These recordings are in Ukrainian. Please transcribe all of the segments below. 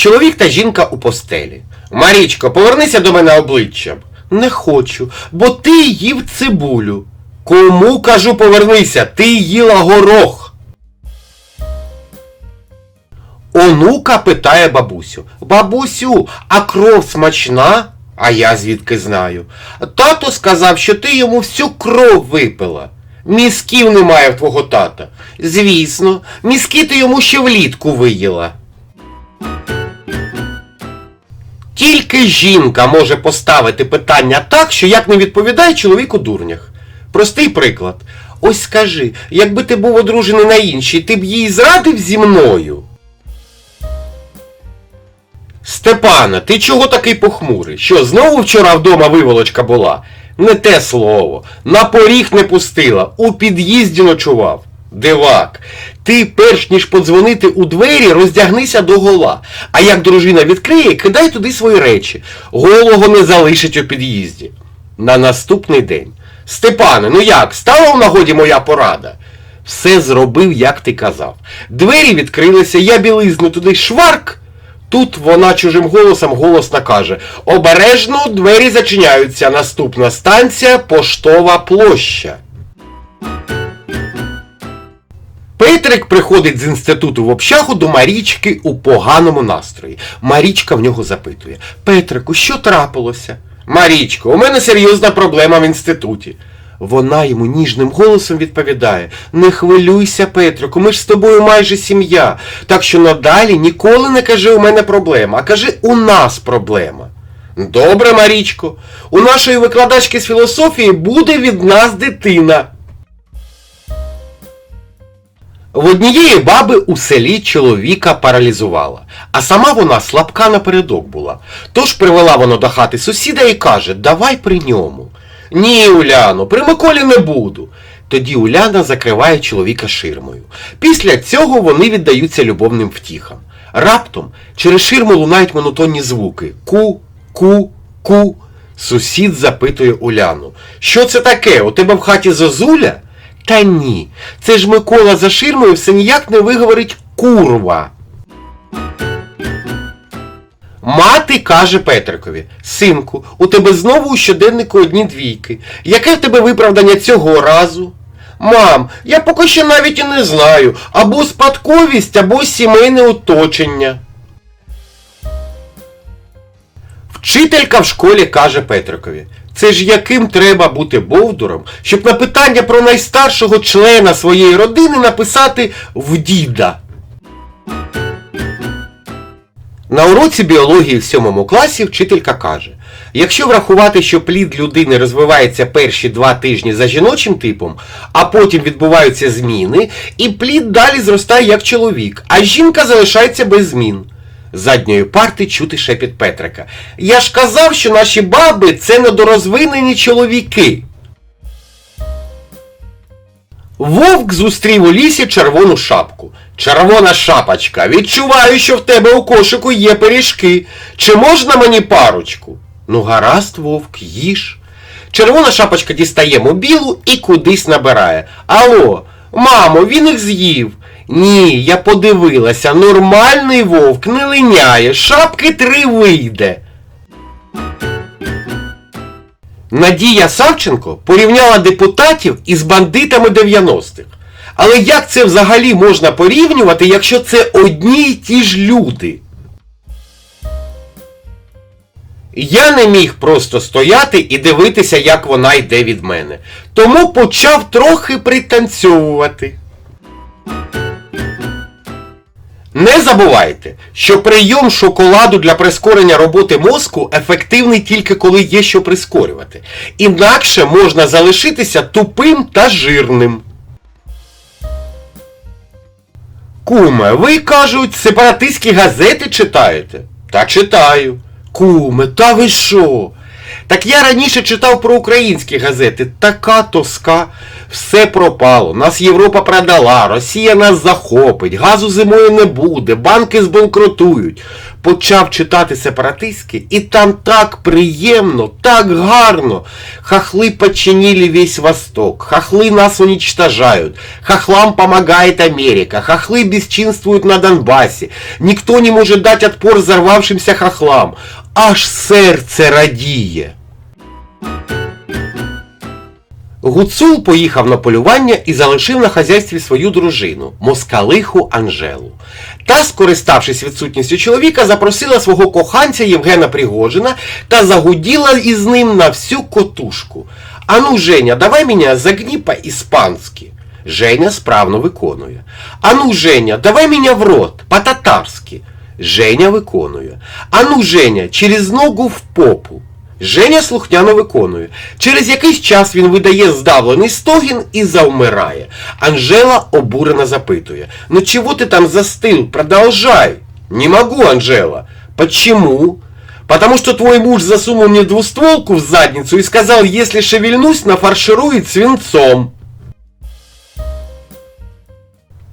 Чоловік та жінка у постелі. Марічко, повернися до мене обличчям. Не хочу, бо ти їв цибулю. Кому кажу повернися, ти їла горох. Онука питає бабусю. Бабусю, а кров смачна? А я звідки знаю. Тато сказав, що ти йому всю кров випила. Мізків немає в твого тата. Звісно, мізки ти йому ще влітку виїла. Тільки жінка може поставити питання так, що як не відповідає чоловік у дурнях. Простий приклад. Ось скажи, якби ти був одружений на іншій, ти б їй зрадив зі мною? Степана, ти чого такий похмурий? Що, знову вчора вдома виволочка була? Не те слово. На поріг не пустила, у під'їзді ночував. Дивак, ти перш ніж подзвонити у двері, роздягнися до гола. А як дружина відкриє, кидай туди свої речі. Голого не залишить у під'їзді. На наступний день. Степане, ну як, стала в нагоді моя порада? Все зробив, як ти казав. Двері відкрилися, я білизну туди шварк. Тут вона чужим голосом голосно каже Обережно двері зачиняються. Наступна станція Поштова площа. Петрик приходить з інституту в общагу до Марічки у поганому настрої. Марічка в нього запитує Петрику, що трапилося? Марічко, у мене серйозна проблема в інституті. Вона йому ніжним голосом відповідає Не хвилюйся, Петрику, ми ж з тобою майже сім'я. Так що надалі ніколи не кажи у мене проблема, а кажи у нас проблема. Добре, Марічко, у нашої викладачки з філософії буде від нас дитина. В однієї баби у селі чоловіка паралізувала, а сама вона слабка напередок була. Тож привела вона до хати сусіда і каже, давай при ньому. Ні, Уляно, при Миколі не буду. Тоді Уляна закриває чоловіка ширмою. Після цього вони віддаються любовним втіхам. Раптом через ширму лунають монотонні звуки ку, ку, ку. Сусід запитує Уляну. Що це таке? У тебе в хаті зозуля? Та ні. Це ж Микола за ширмою все ніяк не виговорить курва. Мати каже Петрикові, синку, у тебе знову у щоденнику одні двійки. Яке в тебе виправдання цього разу? Мам, я поки що навіть і не знаю. Або спадковість, або сімейне оточення. Вчителька в школі каже Петрикові, це ж яким треба бути бовдуром, щоб на питання про найстаршого члена своєї родини написати в діда. На уроці біології в сьомому класі вчителька каже, якщо врахувати, що плід людини розвивається перші два тижні за жіночим типом, а потім відбуваються зміни, і плід далі зростає як чоловік, а жінка залишається без змін. Задньої парти чути шепіт Петрика. Я ж казав, що наші баби це недорозвинені чоловіки. Вовк зустрів у лісі червону шапку. Червона шапочка, відчуваю, що в тебе у кошику є пиріжки. Чи можна мені парочку? Ну, гаразд, вовк, їж. Червона шапочка дістає мобілу і кудись набирає. Алло, мамо, він їх з'їв. Ні, я подивилася, нормальний вовк не линяє, шапки три вийде. Надія Савченко порівняла депутатів із бандитами 90-х. Але як це взагалі можна порівнювати, якщо це одні й ті ж люди? Я не міг просто стояти і дивитися, як вона йде від мене. Тому почав трохи пританцьовувати. Не забувайте, що прийом шоколаду для прискорення роботи мозку ефективний тільки коли є що прискорювати. Інакше можна залишитися тупим та жирним. Куме, ви кажуть, сепаратистські газети читаєте? Та читаю. Куме, та ви що? Так я раніше читав про українські газети. Така тоска. Все пропало. Нас Європа продала, Росія нас захопить, газу зимою не буде, банки збанкрутують. почав читати сепаратистське, і там так приємно, так гарно. Хохли подчинили весь Восток, хохли нас уничтожают, хохлам помогает Америка, хохлы бесчинствуют на Донбассе, никто не может дать отпор взорвавшимся хохлам. Аж серце радіє. Гуцул поїхав на полювання і залишив на хазяйстві свою дружину, москалиху Анжелу. Та, скориставшись відсутністю чоловіка, запросила свого коханця Євгена Пригожина та загуділа із ним на всю котушку. Ану, Женя, давай мене загні по-іспанськи. Женя справно виконує. Ану, Женя, давай мене в рот, по-татарськи. Женя виконує. Ану, Женя, через ногу в попу. Женя слухняно виконує. Через якийсь час він видає здавлений стогін і завмирає. Анжела обурено запитує. Ну чего ты там застыл? Продолжай. Не могу, Анжела. Почему? Потому что твой муж засунул мне двустволку в задницу и сказал, если шевельнусь, нафарширует свинцом.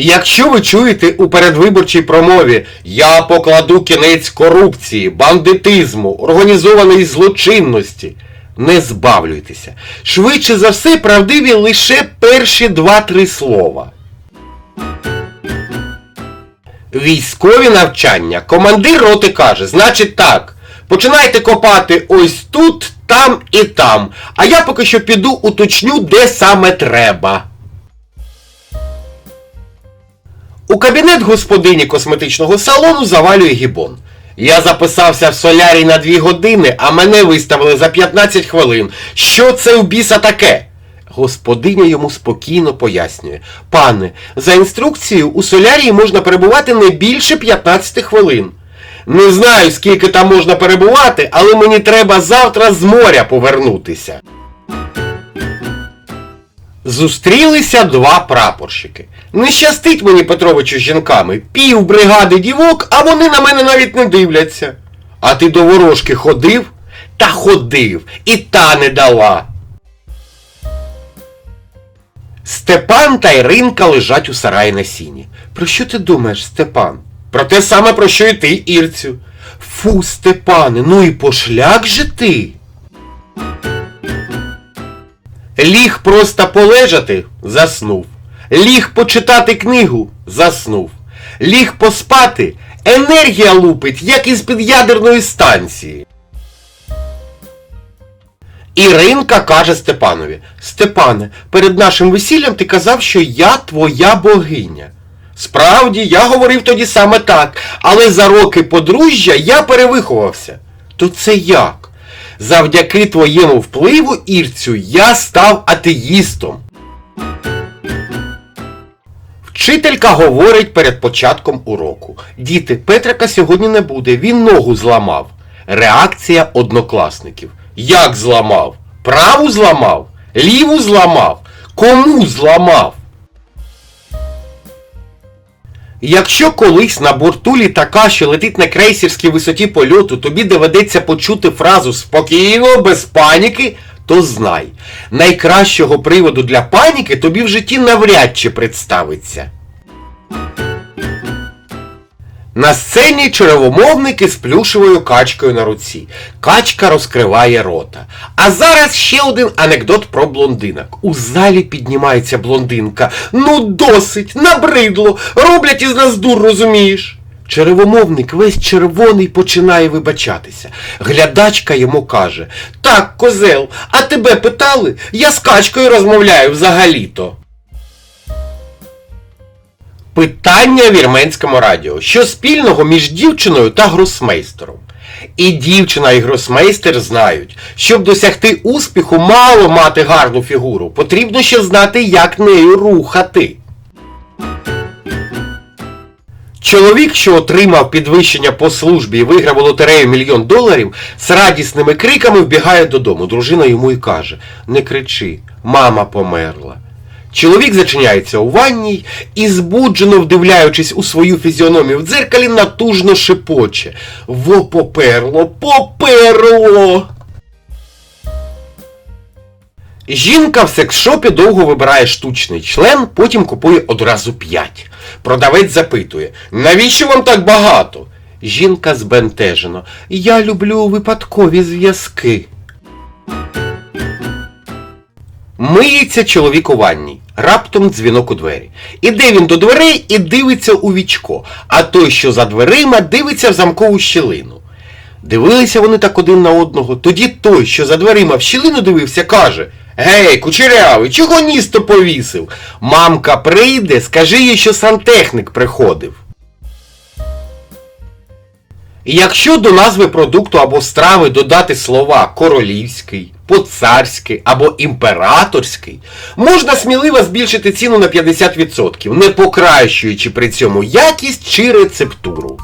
Якщо ви чуєте у передвиборчій промові Я покладу кінець корупції, бандитизму, організованої злочинності, не збавлюйтеся. Швидше за все правдиві лише перші два-три слова. Військові навчання. Командир роти каже, значить так. Починайте копати ось тут, там і там. А я поки що піду уточню, де саме треба. У кабінет господині косметичного салону завалює гібон. Я записався в солярій на 2 години, а мене виставили за 15 хвилин. Що це в біса таке? Господиня йому спокійно пояснює. Пане, за інструкцією у солярії можна перебувати не більше 15 хвилин. Не знаю, скільки там можна перебувати, але мені треба завтра з моря повернутися. Зустрілися два прапорщики. Не щастить мені Петровичу з жінками. Пів бригади дівок, а вони на мене навіть не дивляться. А ти до ворожки ходив? Та ходив, і та не дала. Степан та Іринка лежать у сараї на сіні. Про що ти думаєш, Степан? Про те саме, про що і ти, Ірцю. Фу, Степане, ну і пошляк же ти. Ліг просто полежати заснув. Ліг почитати книгу заснув. Ліг поспати енергія лупить, як із під ядерної станції. Іринка каже Степанові: Степане, перед нашим весіллям ти казав, що я твоя богиня. Справді, я говорив тоді саме так, але за роки подружжя я перевиховався. То це як? Завдяки твоєму впливу, Ірцю, я став атеїстом. Вчителька говорить перед початком уроку. Діти, Петрика сьогодні не буде, він ногу зламав. Реакція однокласників. Як зламав? Праву зламав? Ліву зламав? Кому зламав? Якщо колись на борту літака, що летить на крейсерській висоті польоту, тобі доведеться почути фразу спокійно, без паніки, то знай, найкращого приводу для паніки тобі в житті навряд чи представиться. На сцені черевомовники з плюшевою качкою на руці. Качка розкриває рота. А зараз ще один анекдот про блондинок. У залі піднімається блондинка. Ну досить, набридло, роблять із нас дур, розумієш? Черевомовник весь червоний починає вибачатися. Глядачка йому каже: Так, козел, а тебе питали? Я з качкою розмовляю взагалі-то. Питання вірменському радіо. Що спільного між дівчиною та гросмейстером? І дівчина, і гросмейстер знають, щоб досягти успіху, мало мати гарну фігуру. Потрібно ще знати, як нею рухати. Чоловік, що отримав підвищення по службі і виграв у лотерею мільйон доларів, з радісними криками вбігає додому. Дружина йому і каже: Не кричи, мама померла. Чоловік зачиняється у ванній і, збуджено вдивляючись у свою фізіономію в дзеркалі, натужно шепоче. Во поперло, поперло! Жінка в секс-шопі довго вибирає штучний член, потім купує одразу п'ять. Продавець запитує, навіщо вам так багато? Жінка збентежено. Я люблю випадкові зв'язки. Миється чоловік у ванні. Раптом дзвінок у двері. Іде він до дверей і дивиться у вічко, а той, що за дверима, дивиться в замкову щілину. Дивилися вони так один на одного. Тоді той, що за дверима в щілину дивився, каже Гей, кучерявий, чого ністо повісив? Мамка прийде, скажи їй, що сантехник приходив. Якщо до назви продукту або страви додати слова королівський, поцарський або імператорський, можна сміливо збільшити ціну на 50%, не покращуючи при цьому якість чи рецептуру.